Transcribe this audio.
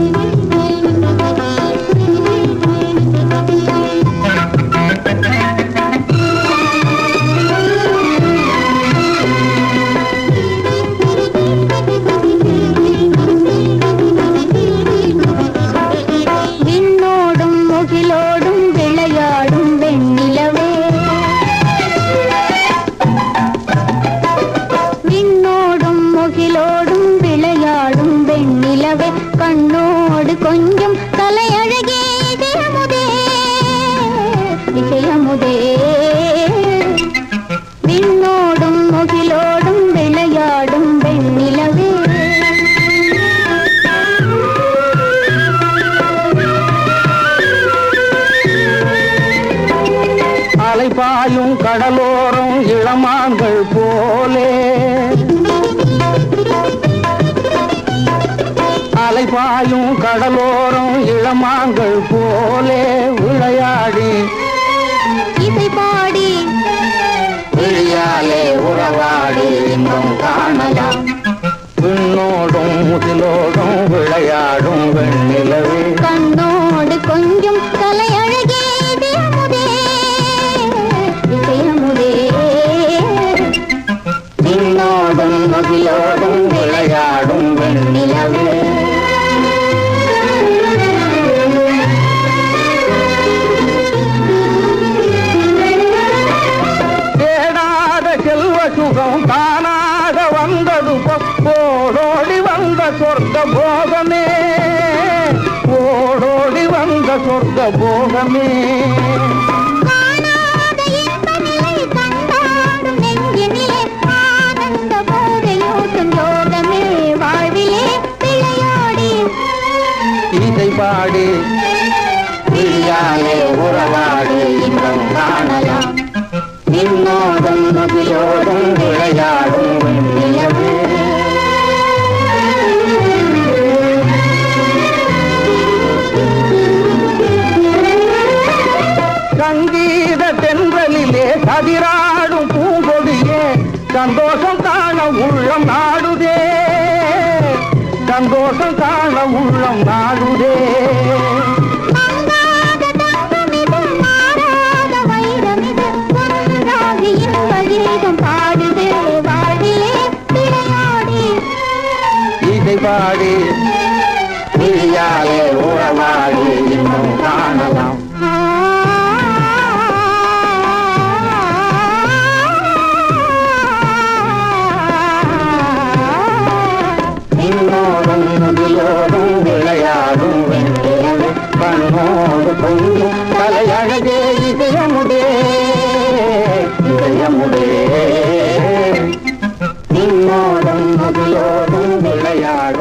விண்ணோடும் கண்ணோடு கொஞ்சம் தலையழகே இசையமுதே இசையமுதே விண்ணோடும் முகிலோடும் விளையாடும் வெண்ணிலவே. அலைப்பாயும் கடலோரம் இளமான்கள் போலே. அலைபாயும் கடலோரம் இளமான்கள் போலே விளையாடி. இசை பாடி. விழியாலே உறவாடி இன்பம் காணலாம். விண்ணோடும் முதிலோடும் விளையாடும் வெண்ணிலவே. கண்ணோடு கொஞ்சம் தலையழகே இசையமுதே சுகம் தானாக வந்தது ஓடோடி வந்த சொர்க்க போகமே ஓடோடி வந்த சொர்க்க போகமே நின்னோடும் விளையாடும் வெண்ணிலவே சங்கீத தென்றலிலே கதிராடும் பூங்கொடியே சந்தோஷம் காண உள்ளம் நாடுதே. சந்தோஷம் காண உள்ளம் நாடு வாடி நீயாலே உறவாடி இன்னும் காணலாம். நின்னோடும் நொடியோடும் விளையாடும் பண்ணோடு பொங்கும் தலையழகே இதயமுடே இதயமுடே. நின்னோடும் நொடியோடும் விளையாடும்